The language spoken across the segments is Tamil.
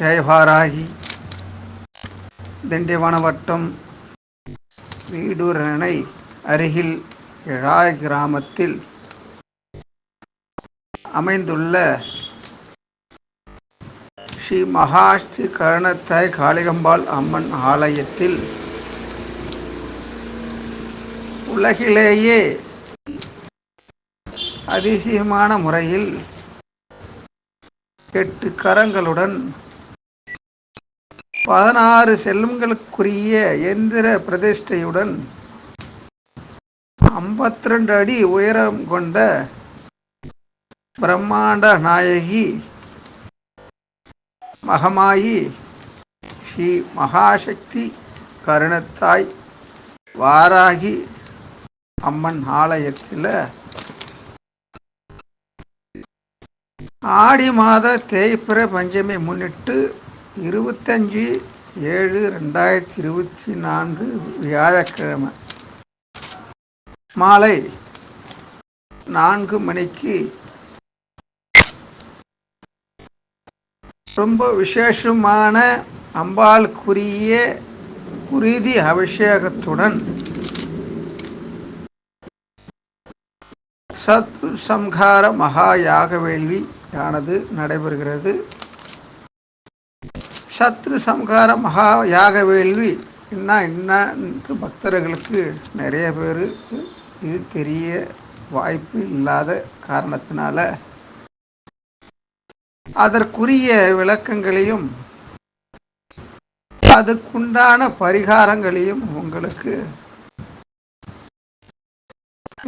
ஜெயபாராகி திண்டிவனவட்டம் வீடுரணை அருகில் இழாய் கிராமத்தில் அமைந்துள்ள ஸ்ரீ மகா ஸ்ரீ கருணத்தாய் காளிகம்பாள் அம்மன் ஆலயத்தில் உலகிலேயே அதிசயமான முறையில் எட்டு கரங்களுடன் பதினாறு செல்வங்களுக்குரிய எந்திர பிரதிஷ்டையுடன் ஐம்பத்தி ரெண்டு அடி உயரம் கொண்ட பிரம்மாண்ட நாயகி மகமாயி ஸ்ரீ மகாசக்தி கருணத்தாய் வாராகி அம்மன் ஆலயத்தில் ஆடி மாத தேய்பிற பஞ்சமி முன்னிட்டு இருபத்தஞ்சி ஏழு ரெண்டாயிரத்தி இருபத்தி நான்கு வியாழக்கிழமை. மாலை நான்கு மணிக்கு. ரொம்ப விசேஷமான அம்பாளுக்குரிய குருதி அபிஷேகத்துடன் சத்ரு சம்ஹார மகா யாக வேள்வியானது நடைபெறுகிறது. சத்ரு சம்ஹார மகா யாக வேள்வி. என்ன என்ன பக்தர்களுக்கு நிறைய பேருக்கு இது தெரிய வாய்ப்பு இல்லாத காரணத்தினால அதற்குரிய விளக்கங்களையும் அதுக்குண்டான பரிகாரங்களையும் உங்களுக்கு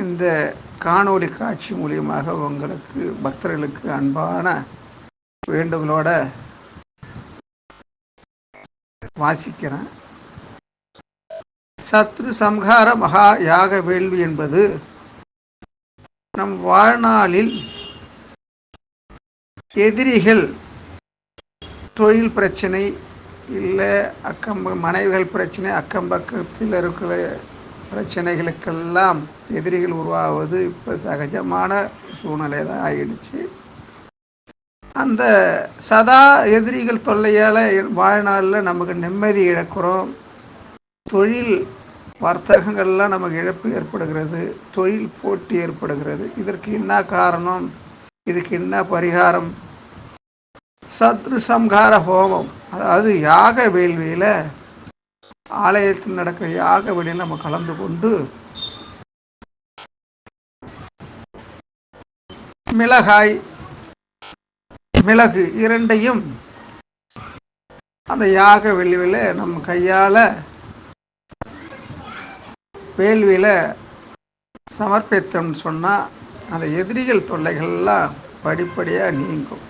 இந்த காணொளி காட்சி மூலியமாக உங்களுக்கு பக்தர்களுக்கு அன்பான வேண்டுகளோட வாசிக்கிறேன். சத்ரு சம்ஹார மகா யாக வேள்வி என்பது நம் வாழ்நாளில் எதிரிகள் தொழில் பிரச்சனை இல்லை அக்கம் மனைவிகள் பிரச்சனை அக்கம் பக்கத்தில் இருக்கிற பிரச்சனைகளுக்கெல்லாம் எதிரிகள் உருவாவது இப்போ சகஜமான சூழ்நிலை தான் ஆயிடுச்சு. அந்த சதா எதிரிகள் தொல்லையால் வாழ்நாளில் நமக்கு நிம்மதி இழக்கிறோம். தொழில் வர்த்தகங்கள்லாம் நமக்கு இழப்பு ஏற்படுகிறது. தொழில் போட்டி ஏற்படுகிறது. இதற்கு என்ன காரணம்? இதுக்கு என்ன பரிகாரம்? சத்ரு சம்ஹார ஹோமம். அதாவது யாக வேள்வியில் ஆலயத்தில் நடக்கிற யாக வேள்வியில் நம்ம கலந்து கொண்டு மிளகாய் மிளகு இரண்டையும் அந்த யாக வேள்வியில் நம்ம கையால் வேள்வியில் சமர்ப்பித்தோம்னு சொன்னால் அந்த எதிரிகள் தொல்லைகள்லாம் படிப்படியாக நீங்கும்.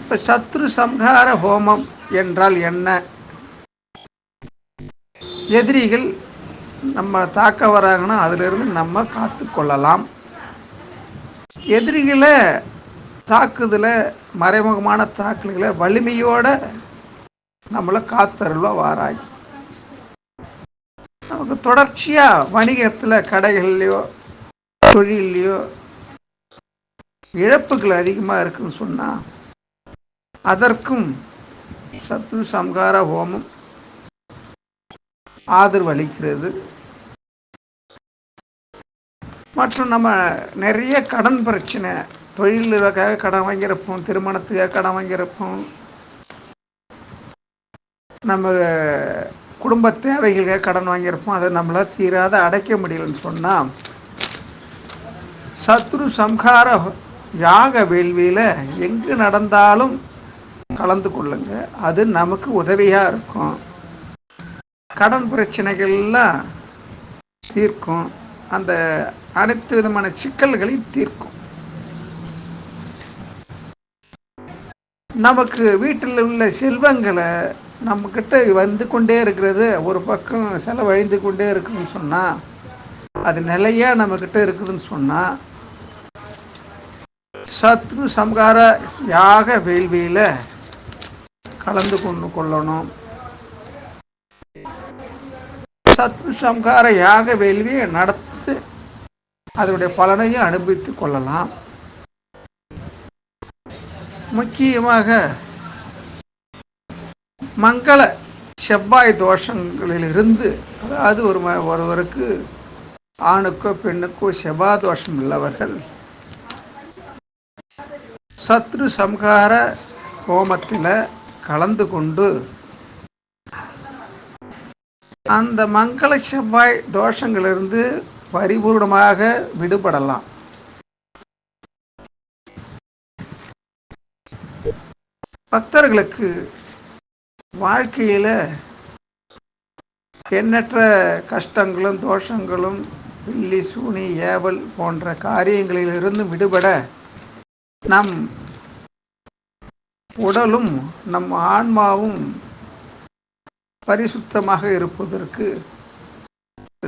இப்போ சத்ரு சம்ஹார ஹோமம் என்றால் என்ன? எதிரிகள் நம்ம தாக்க வராங்கன்னா அதிலிருந்து நம்ம காத்து கொள்ளலாம் எதிரிகளை தாக்குதல மறைமுகமான தாக்குதலை வலிமையோட நம்மளை காத்தருள்வா வாராகி. நமக்கு தொடர்ச்சியாக வணிகத்தில் கடைகள்லையோ தொழிலையோ இழப்புகள் அதிகமாக இருக்குன்னு சொன்னால் அதற்கும் சத்து சம்ஹார ஹோமம் ஆதரவு அளிக்கிறது. மற்றும் நம்ம நிறைய கடன் பிரச்சனை தொழிலுக்காக கடன் வாங்கியிருப்போம் திருமணத்துக்காக கடன் வாங்கியிருப்போம். நம்ம குடும்ப தேவைகளுக்காக கடன் வாங்கியிருப்போம். அதை நம்மளால் தீராத அடைக்க முடியலன்னு சொன்னால் சத்ரு சம்ஹார யாக வேள்வியில் எங்கு நடந்தாலும் கலந்து கொள்ளுங்க. அது நமக்கு உதவியாக இருக்கும். கடன் பிரச்சனைகள்லாம் தீர்க்கும். அந்த அனைத்து விதமான சிக்கல்களையும் தீர்க்கும். நமக்கு வீட்டில் உள்ள செல்வங்களை நம்மக்கிட்ட வந்து கொண்டே இருக்கிறது ஒரு பக்கம் செலவழிந்து கொண்டே இருக்குதுன்னு சொன்னால் அது நிலையாக நம்மக்கிட்ட இருக்குதுன்னு சொன்னால் சத்ரு சம்ஹார யாக வேள்வியில் கலந்து கொண்டு கொள்ளணும். சத்ரு சம்ஹார யாக வேள்வியை நடத்து அதனுடைய பலனையும் அனுபவித்து கொள்ளலாம். முக்கியமாக மங்கள செவ்வாய் தோஷங்களிலிருந்து அதாவது ஒரு ஒருவருக்கு ஆணுக்கோ பெண்ணுக்கோ செவ்வாய் தோஷம் உள்ளவர்கள் சத்ரு சம்ஹார ஹோமத்தில் கலந்து கொண்டு அந்த மங்கள செவ்வாய் தோஷங்களிலிருந்து பரிபூர்ணமாக விடுபடலாம். பக்தர்களுக்கு வாழ்க்கையில் எண்ணற்ற கஷ்டங்களும் தோஷங்களும் பில்லி சூனி ஏவல் போன்ற காரியங்களிலிருந்து விடுபட நம் உடலும் நம் ஆன்மாவும் பரிசுத்தமாக இருப்பதற்கு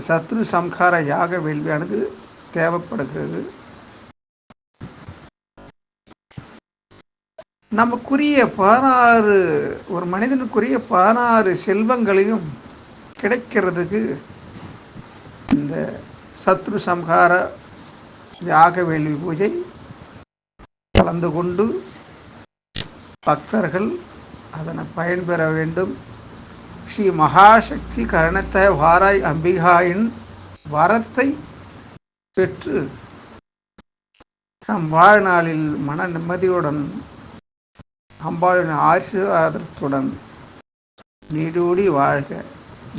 சத்ரு சம்ஹார யாக வேள்வியானது தேவைப்படுகிறது. நமக்குரிய பதினாறு ஒரு மனிதனுக்குரிய பதினாறு செல்வங்களையும் கிடைக்கிறதுக்கு இந்த சத்ரு சம்ஹார யாக வேள்வி பூஜை கலந்து கொண்டு பக்தர்கள் அதனை பயன்பெற வேண்டும். ஸ்ரீ மகாசக்தி கரணத்த வாராய் அம்பிகாயின் வரத்தை பெற்று நம் வாழ்நாளில் மன நிம்மதியுடன் அம்பாளின் ஆசீர்வாதத்துடன் நீடூடி வாழ்க.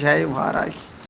ஜெய் வாராகி